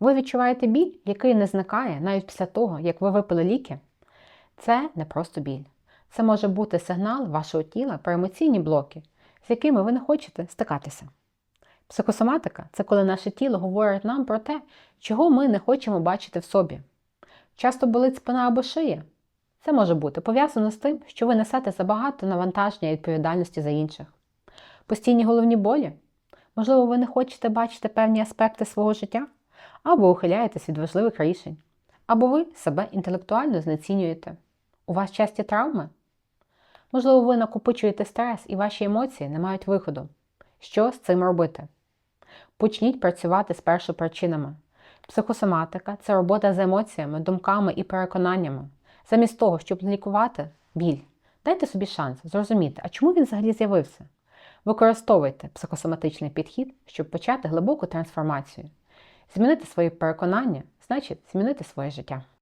Ви відчуваєте біль, який не зникає навіть після того, як ви випили ліки? Це не просто біль. Це може бути сигнал вашого тіла про емоційні блоки, з якими ви не хочете стикатися. Психосоматика це коли наше тіло говорить нам про те, чого ми не хочемо бачити в собі. Часто болить спина або шия. Це може бути пов'язано з тим, що ви несете забагато навантаження і відповідальності за інших. Постійні головні болі. Можливо, ви не хочете бачити певні аспекти свого життя, або ухиляєтесь від важливих рішень, або ви себе інтелектуально знецінюєте. У вас часті травми? Можливо, ви накопичуєте стрес і ваші емоції не мають виходу. Що з цим робити? Почніть працювати з першопричинами. Психосоматика це робота з емоціями, думками і переконаннями. Замість того, щоб лікувати біль, дайте собі шанс зрозуміти, а чому він взагалі з'явився. Використовуйте психосоматичний підхід, щоб почати глибоку трансформацію. Змінити свої переконання значить змінити своє життя.